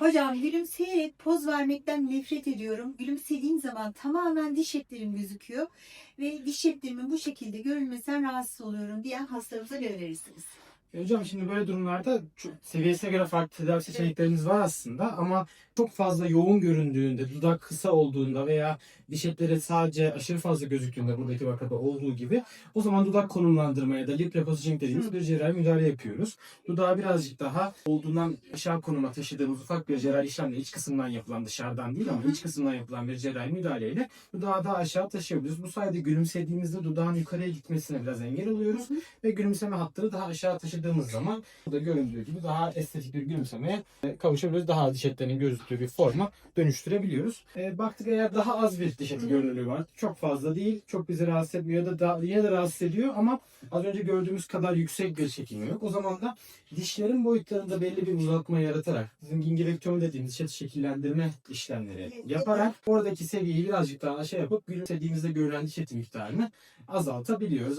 Hocam gülümseyerek poz vermekten nefret ediyorum. Gülümsediğim zaman tamamen diş etlerim gözüküyor ve diş etlerimin bu şekilde görülmesinden rahatsız oluyorum diyen hastalarımıza ne önerirsiniz? E Hocam şimdi böyle durumlarda çok, seviyesine göre farklı tedavi seçeneklerimiz var aslında ama çok fazla yoğun göründüğünde, dudak kısa olduğunda veya diş etleri sadece aşırı fazla gözüktüğünde buradaki vakada olduğu gibi o zaman dudak konumlandırma ya da lip repositioning dediğimiz bir cerrahi müdahale yapıyoruz. Dudağı birazcık daha olduğundan aşağı konuma taşıdığımız ufak bir cerrahi işlemle iç kısımdan yapılan dışarıdan değil ama iç kısımdan yapılan bir cerrahi müdahaleyle dudağı daha aşağı taşıyabiliyoruz. Bu sayede gülümsediğimizde dudağın yukarıya gitmesine biraz engel oluyoruz ve gülümseme hattını daha aşağı taşıdığımız zaman burada göründüğü gibi daha estetik bir gülümsemeye kavuşabiliyoruz. Daha diş etlerinin gözüktüğü bir forma dönüştürebiliyoruz. E, baktık eğer daha az bir diş eti görünürlüğü var. Çok fazla değil. Çok bizi rahatsız etmiyor ya da daha, yine de rahatsız ediyor ama az önce gördüğümüz kadar yüksek bir çekilme yok. O zaman da dişlerin boyutlarında belli bir uzatma yaratarak bizim gingivektomi dediğimiz eti şekillendirme işlemleri yaparak oradaki seviyeyi birazcık daha aşağı yapıp gülümsediğimizde görülen diş eti miktarını azaltabiliyoruz.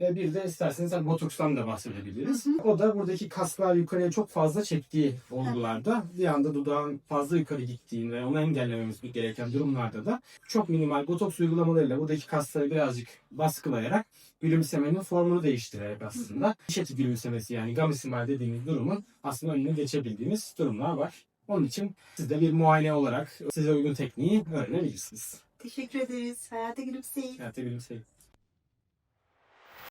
Bir de isterseniz hani botokstan da bahsedebiliriz. O da buradaki kaslar yukarıya çok fazla çektiği olgularda bir anda dudağın fazla yukarı gittiğinde ve onu engellememiz gereken durumlarda da çok minimal botoks uygulamalarıyla buradaki kasları birazcık baskılayarak gülümsemenin formunu değiştirerek aslında diş eti gülümsemesi yani gamisimel dediğimiz durumun aslında önüne geçebildiğimiz durumlar var. Onun için siz de bir muayene olarak size uygun tekniği öğrenebilirsiniz. Teşekkür ederiz. Hayata gülümseyin. Hayata gülümseyin.